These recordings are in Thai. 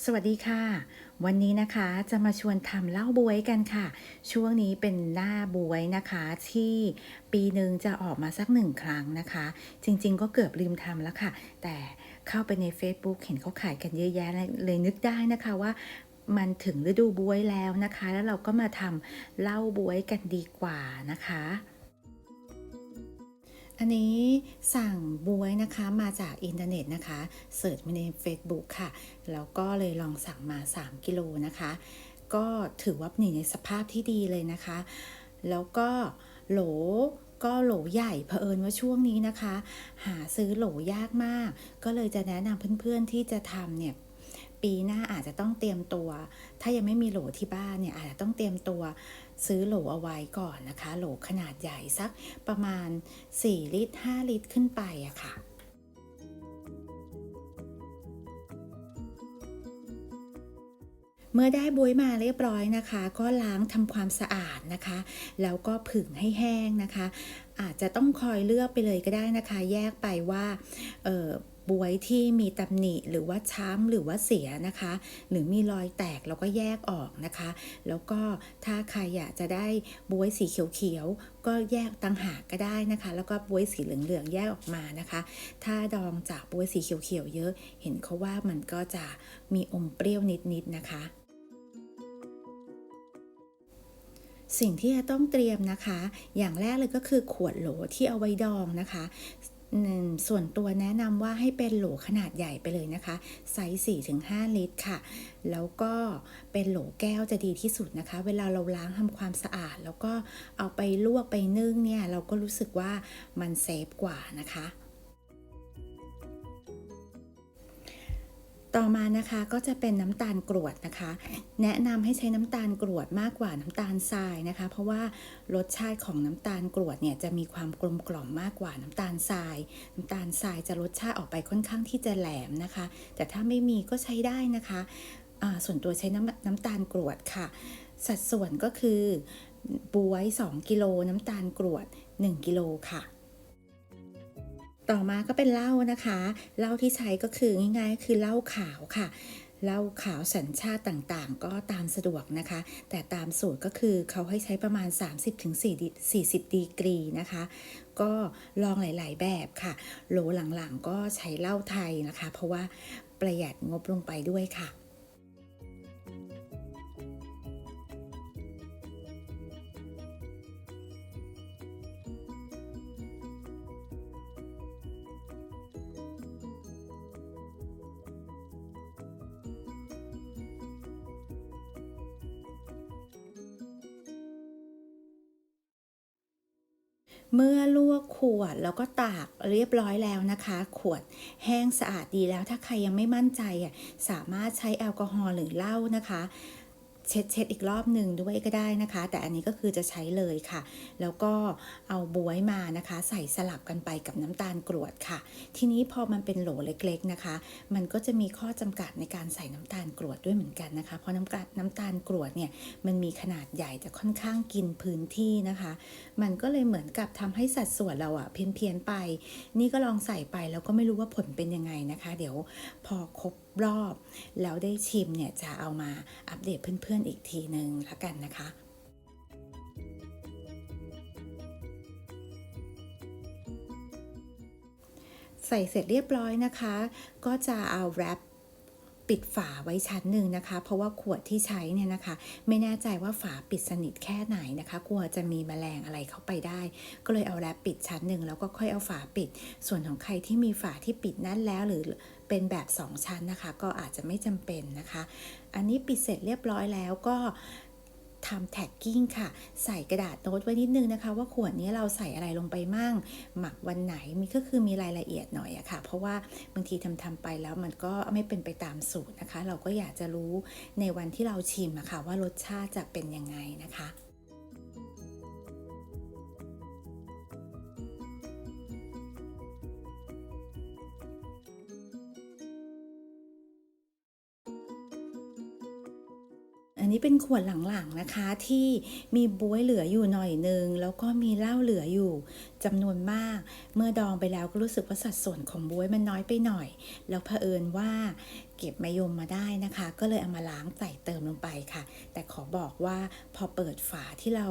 สวัสดีค่ะ วันนี้นะคะจะมาชวนทำเหล้าบวยกันค่ะ ช่วงนี้เป็นหน้าบวยนะคะ ที่ปีหนึ่งจะออกมาสักหนึ่งครั้งนะคะ จริง ๆ ก็เกือบลืมทำแล้วค่ะ แต่เข้าไปใน Facebook เห็นเขาขายกันเยอะแยะเลยเลยนึกได้นะคะว่ามันถึงฤดูบวยแล้วนะคะ แล้วเราก็มาทำเหล้าบวยกันดีกว่านะคะ อันนี้สั่งบวยนะคะมาจากอินเทอร์เน็ตนะคะเสิร์ชมาใน Facebook ค่ะ แล้วก็เลยลองสั่งมา 3 กิโลนะคะ ก็ถือว่าอยู่ในสภาพที่ดีเลยนะคะ แล้วก็โหลก็โหลใหญ่เผอิญว่าช่วงนี้นะคะ หาซื้อโหลยากมาก ก็เลยจะแนะนำเพื่อนๆที่จะทำเนี่ย ปีหน้าอาจจะต้องเตรียมตัว ถ้ายังไม่มีโหลที่บ้านเนี่ยอาจจะต้องเตรียมตัวซื้อโหลเอาไว้ก่อนนะคะ โหลขนาดใหญ่สักประมาณ 4 ลิตร 5 ลิตรขึ้นไปอะค่ะเมื่อได้บวยมาเรียบร้อยนะคะ ก็ล้างทำความสะอาดนะคะ แล้วก็ผึ่งให้แห้งนะคะ อาจจะต้องคอยเลือกไปเลยก็ได้นะคะ แยกไปว่าเออ บวยที่มีตำหนิหรือว่าช้ำหรือว่าเสียนะคะ หรือมีรอยแตกเราก็แยกออกนะคะ แล้วก็ถ้าใครอยากจะได้บวยสีเขียวๆก็แยกต่างหากก็ได้นะคะ แล้วก็บวยสีเหลืองๆแยกออกมานะคะ ถ้าดองจากบวยสีเขียวๆเยอะ เห็นเขาว่ามันก็จะมีอมเปรี้ยวนิดๆนะคะสิ่งที่จะต้องเตรียมนะคะ อย่างแรกเลยก็คือขวดโหลที่เอาไว้ดองนะคะ ส่วนตัวแนะนำว่าให้เป็นโหลขนาดใหญ่ไปเลยนะคะ ไซส์4-5 ลิตรค่ะ แล้วก็เป็นโหลแก้วจะดีที่สุดนะคะ เวลาเราล้างทำความสะอาด แล้วก็เอาไปลวกไปนึ่งเนี่ย เราก็รู้สึกว่ามันเซฟกว่านะคะ ต่อมานะคะก็จะเป็นน้ำตาลกรวดนะคะ แนะนำให้ใช้น้ำตาลกรวดมากกว่าน้ำตาลทรายนะคะ เพราะว่ารสชาติของน้ำตาลกรวดเนี่ยจะมีความกลมกล่อมมากกว่าน้ำตาลทราย น้ำตาลทรายจะรสชาติออกไปค่อนข้างที่จะแหลมนะคะ แต่ถ้าไม่มีก็ใช้ได้นะคะส่วนตัวใช้น้ำน้ำตาลกรวดค่ะ สัดส่วนก็คือบวย 2 กิโลน้ำตาลกรวด 1 กิโลค่ะ ต่อมาก็เป็นเหล้านะคะเหล้าที่ใช้ก็คือง่ายๆ คือเหล้าขาวค่ะเหล้าขาวสัญชาติต่างๆ ก็ตามสะดวกนะคะ แต่ตามสูตรก็คือเขาให้ใช้ประมาณ 30-40ดีกรีนะคะ ก็ลองหลายๆแบบค่ะ โหลหลังๆก็ใช้เหล้าไทยนะคะ เพราะว่าประหยัดงบลงไปด้วยค่ะ เมื่อลวกขวดแล้วก็ตากเรียบร้อยแล้วนะคะ ขวดแห้งสะอาดดีแล้วถ้าใครยังไม่มั่นใจอะสามารถใช้แอลกอฮอล์หรือเหล้านะคะ เช็ดเช็ดอีกรอบหนึ่งด้วยก็ได้นะคะ แต่อันนี้ก็คือจะใช้เลยค่ะ แล้วก็เอาบวยมานะคะ ใส่สลับกันไปกับน้ำตาลกรวดค่ะ ทีนี้พอมันเป็นโหลเล็กๆนะคะ มันก็จะมีข้อจำกัดในการใส่น้ำตาลกรวดด้วยเหมือนกันนะคะ เพราะน้ำตาลน้ำตาลกรวดเนี่ยมันมีขนาดใหญ่แต่ค่อนข้างกินพื้นที่นะคะ มันก็เลยเหมือนกับทำให้สัดส่วนเราอะเพี้ยนเพียนๆไป นี่ก็ลองใส่ไปแล้วก็ไม่รู้ว่าผลเป็นยังไงนะคะ เดี๋ยวพอครบรอบแล้วได้ชิมเนี่ยจะเอามาอัปเดตเพื่อนๆอีกทีหนึ่งละกันนะคะ ใส่เสร็จเรียบร้อยนะคะ ก็จะเอาแรป ปิดฝาไว้ชั้นหนึ่งนะคะ เพราะว่าขวดที่ใช้เนี่ยนะคะ ไม่แน่ใจว่าฝาปิดสนิทแค่ไหนนะคะ กลัวจะมีแมลงอะไรเข้าไปได้ ก็เลยเอาแรปปิดชั้นหนึ่งแล้วก็ค่อยเอาฝาปิด ส่วนของใครที่มีฝาที่ปิดนั่นแล้วหรือเป็นแบบ 2 ชั้นนะคะ ก็อาจจะไม่จำเป็นนะคะ อันนี้ปิดเสร็จเรียบร้อยแล้วก็ำแท็กกิ้งค่ะ ใส่กระดาษโน้ตไว้นิดนึงนะคะ ว่าขวดนี้เราใส่อะไรลงไปมั่ง หมักวันไหนมีก็คือมีรายละเอียดหน่อยอะค่ะ เพราะว่าบางทีทำทำๆไปแล้วมันก็ไม่เป็นไปตามสูตรนะคะ เราก็อยากจะรู้ในวันที่เราชิมอะค่ะว่ารสชาติจะเป็นยังไงนะคะ อันนี้เป็นขวดหลังๆนะคะที่มีบ๊วยเหลืออยู่หน่อยนึง แล้วก็มีเหล้าเหลืออยู่จำนวนมาก เมื่อดองไปแล้วก็รู้สึกว่าสัดส่วนของบ๊วยมันน้อยไปหน่อย แล้วเผอิญว่าเก็บมายมมาได้นะคะ ก็เลยเอามาล้างใส่เติมลงไปค่ะ แต่ขอบอกว่าพอเปิดฝาที่เรา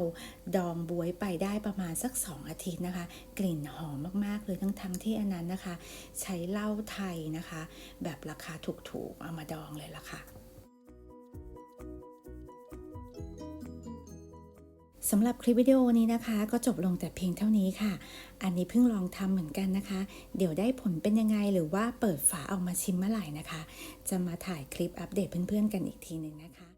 ดองบ๊วยไปได้ประมาณสัก 2 อาทิตย์นะคะ กลิ่นหอมมากๆเลยทั้งๆที่อันนั้นนะคะ ใช้เหล้าไทยนะคะ แบบราคาถูกๆเอามาดองเลยล่ะค่ะ สำหรับคลิปวิดีโอนี้นะคะ ก็จบลงแต่เพียงเท่านี้ค่ะ อันนี้เพิ่งลองทำเหมือนกันนะคะ เดี๋ยวได้ผลเป็นยังไงหรือว่าเปิดฝาออกมาชิมเมื่อไหร่นะคะ จะมาถ่ายคลิปอัปเดตเพื่อนๆกันอีกทีหนึ่งนะคะ